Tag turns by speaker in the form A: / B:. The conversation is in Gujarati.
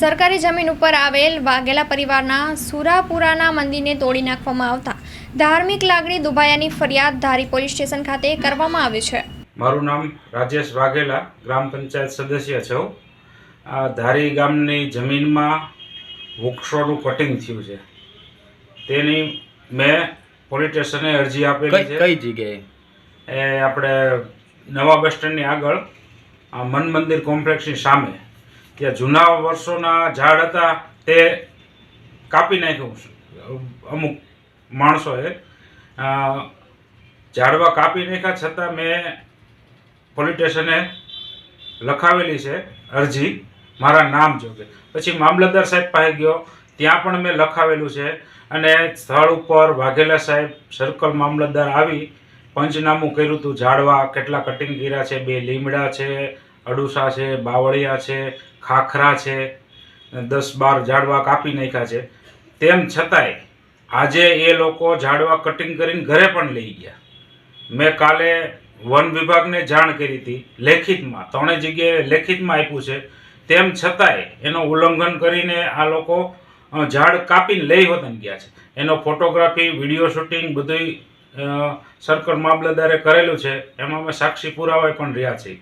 A: સરકારી જમીન ઉપર આવેલ વાઘેલા પરિવારના સુરાપુરાના મંદિરને તોડી નાખવામાં આવતા ધાર્મિક લાગણી દુભાયાની ફરિયાદ ધારી પોલીસ સ્ટેશન ખાતે કરવામાં આવી છે.
B: મારું નામ રાજેશ વાઘેલા ગ્રામ પંચાયત સદસ્ય છું. આ ધારી ગામની જમીનમાં વૃક્ષોનું કટિંગ થયું છે. તેની મેં પોલીસ સ્ટેશને અરજી આપેલી
C: કઈ
B: છે.
C: કઈ જગ્યાએ?
B: એ આપણે નવા બસ સ્ટેન્ડની આગળ આ મન મંદિર કોમ્પ્લેક્ષની સામે. ત્યાં જૂના વર્ષોના ઝાડ હતા તે કાપી નાખ્યું અમુક માણસોએ ઝાડવા કાપી નાખ્યા છતાં મેં પોલીસ સ્ટેશને લખાવેલી છે અરજી, મારા નામ જોગે પછી મામલતદાર સાહેબ પાસે ગયો, ત્યાં પણ મેં લખાવેલું છે અને સ્થળ ઉપર વાઘેલા સાહેબ સર્કલ મામલતદાર આવી, પંચનામું કર્યું હતું ઝાડવા, કેટલા કટિંગ કર્યા છે, બે લીમડા છે અડુસા છે, બાવળિયા છે, ખાખરા છે દસ બાર ઝાડવા કાપી નાખ્યા છે. તેમ છતાંય આજે એ લોકો ઝાડવા કટિંગ કરીને ઘરે પણ લઈ ગયા. મેં કાલે વન વિભાગને જાણ કરી હતી, લેખિતમાં ત્રણેય જગ્યાએ લેખિતમાં આપ્યું છે. તેમ છતાંય એનો ઉલ્લંઘન કરીને આ લોકો ઝાડ કાપીને લઈ વતન ગયા છે. એનો ફોટોગ્રાફી, વીડિયો શૂટિંગ બધુંય સરકાર મામલતદારે કરેલું છે. એમાં અમે સાક્ષી પુરાવા પણ રહ્યા છીએ.